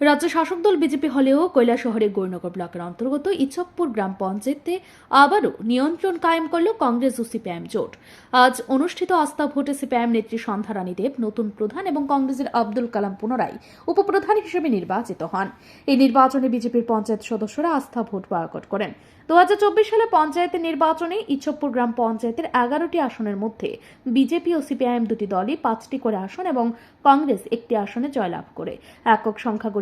রাজ্য শাসক দল বিজেপি হলেও কৈলাসহরের গৌরনগর ব্লকের অন্তর্গত ইচ্ছকপুর গ্রাম পঞ্চায়েতে আবারও নিয়ন্ত্রণ কায়েম করল কংগ্রেস ও সিপিআইএম জোট। আজ অনুষ্ঠিত আস্থা ভোটে সিপিআইএম নেত্রী সন্ধ্যা রানী দেব নতুন প্রধান এবং কংগ্রেসের আব্দুল কালাম পুনরায় উপপ্রধান হিসেবে নির্বাচিত হন। এই নির্বাচনে বিজেপির পঞ্চায়েত সদস্যরা আস্থা ভোট বয়কট করেন। দু হাজার চব্বিশ সালে পঞ্চায়েতের নির্বাচনে ইচ্ছকপুর গ্রাম পঞ্চায়েতের এগারোটি আসনের মধ্যে বিজেপি ও সিপিআইএম দুটি দলই পাঁচটি করে আসন এবং কংগ্রেস একটি আসনে জয়লাভ করে। একক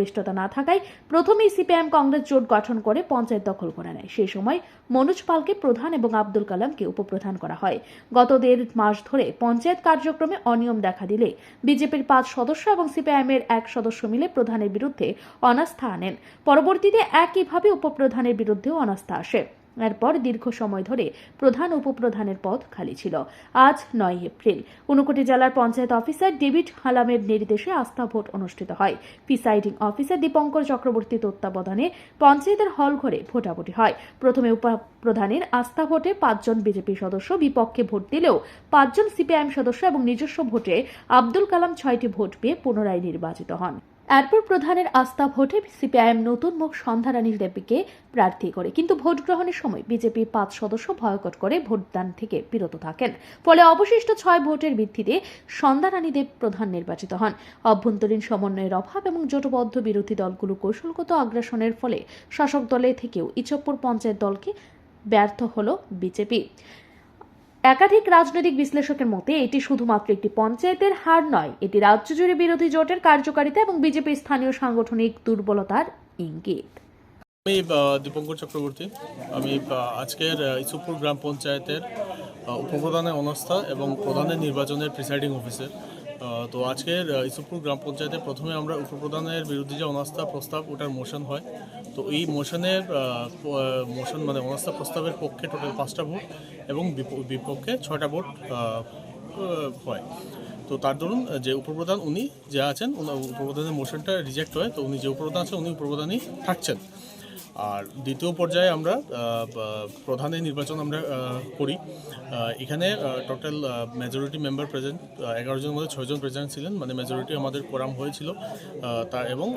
সংখ্যাগরিষ্ঠতা না থাকায় প্রথমেই সিপিআইএম কংগ্রেস জোট গঠন করে পঞ্চায়েত দখল করে নেয়। সেই সময় মনোজ পালকে প্রধান এবং আব্দুল কালামকে উপপ্রধান করা হয়। গত দেড় মাস ধরে পঞ্চায়েত কার্যক্রমে অনিয়ম দেখা দিলে বিজেপির পাঁচ সদস্য এবং সিপিআইএম এর এক সদস্য মিলে প্রধানের বিরুদ্ধে অনাস্থা আনেন। পরবর্তীতে একইভাবে উপপ্রধানের বিরুদ্ধেও অনাস্থা আসে। এরপর দীর্ঘ সময় ধরে প্রধান উপপ্রধানের পদ খালি ছিল। আজ নয় এপ্রিল। ঊনকোটি জেলার পঞ্চায়েত অফিসার ডেভিড হালামের নির্দেশে আস্থা ভোট অনুষ্ঠিত হয়। প্রিসাইডিং অফিসার দীপঙ্কর চক্রবর্তী তত্ত্বাবধানে পঞ্চায়েতের হল ঘরে ভোটাভুটি হয়। প্রথমে উপপ্রধানের আস্থা ভোটে পাঁচজন বিজেপি সদস্য, বিপক্ষে ভোট দিলেও পাঁচজন সিপিআইএম সদস্য এবং নিজস্ব ভোটে আব্দুল কালাম ছয়টি ভোট পেয়ে পুনরায় নির্বাচিত হন। এরপর প্রধানের আস্থা ভোটে সিপিআইএম নতুন মুখ সন্ধ্যা রানী দেবীকে প্রার্থী করে। কিন্তু ভোট গ্রহণের সময় বিজেপি পাঁচ সদস্য ভয়কট করে ভোটদান থেকে বিরত থাকেন। ফলে অবশিষ্ট ছয় ভোটের ভিত্তিতে সন্ধ্যা রানী দেব প্রধান নির্বাচিত হন। অভ্যন্তরীণ সমন্বয়ের অভাব এবং জোটবদ্ধ বিরোধী দলগুলো কৌশলগত আগ্রাসনের ফলে শাসক দলে থেকেও ইচ্ছকপুর পঞ্চায়েত দলকে ব্যর্থ হল বিজেপি। একাধিক রাজনৈতিক বিশ্লেষকের মতে, এটি শুধুমাত্র একটি পঞ্চায়েতের হার নয়, এটি রাজ্য জুড়ে বিরোধী জোটের কার্যকারিতা এবং বিজেপির স্থানীয় সাংগঠনিক দুর্বলতার ইঙ্গিত। আমি দীপঙ্কর চক্রবর্তী। আমি আজকের ইসুপুর গ্রাম পঞ্চায়েতের উপপ্রধানের অনাস্থা এবং প্রধানের নির্বাচনের প্রিসাইডিং অফিসার তো আজকের ইসুপুর গ্রাম পঞ্চায়েতে প্রথমে আমরা উপপ্রধানের বিরুদ্ধে যে অনাস্থা প্রস্তাব, ওটার মোশন হয়। তো এই মোশনের মোশন মানে অনাস্থা প্রস্তাবের পক্ষে টোটাল পাঁচটা ভোট এবং বিপ- বিপক্ষে ছয়টা ভোট হয়। তো তার দরুন যে উপপ্রধান উনি যে আছেন উপপ্রধানের মোশনটা রিজেক্ট হয়। তো উনি যে উপপ্রধান আছেন উনি উপপ্রধানই থাকছেন। আর দ্বিতীয় পর্যায়ে আমরা প্রধানের নির্বাচন আমরা করি। এখানে টোটাল মেজরিটি মেম্বার প্রেজেন্ট এগারো জনের মধ্যে ছয়জন প্রেজেন্ট ছিলেন মানে মেজরিটি আমাদের কোরাম হয়েছিল। তা এবং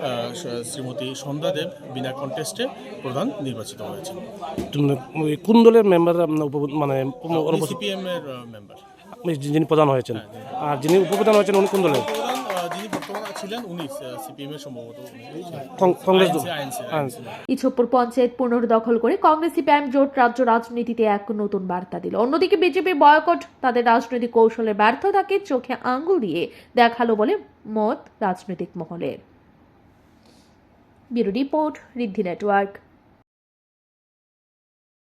শ্রীমতী সন্ধ্যা দেব বিনা কন্টেস্টে প্রধান নির্বাচিত হয়েছেন। মানে কোন দলের মেম্বার মানে সিপিএম এর মেম্বার যিনি প্রধান হয়েছেন। আর যিনি উপপ্রধান হয়েছেন উনি কোন দলের প্রধান আহ, যিনি বর্তমানে ছিলেন উনি সিপিএম এর সম্ভবত। ইছপ্পুর পঞ্চায়েত পুনর্দখল করে কংগ্রেস সিপিএম জোট রাজ্য রাজনীতিতে এক নতুন বার্তা দিল। অন্যদিকে বিজেপি বয়কট তাদের রাজনৈতিক কৌশলে ব্যর্থতাকে চোখে আঙুরিয়ে দেখাল বলে মত রাজনৈতিক মহলের ব্যুরো রিপোর্ট রিদ্ধি নেটওয়ার্ক।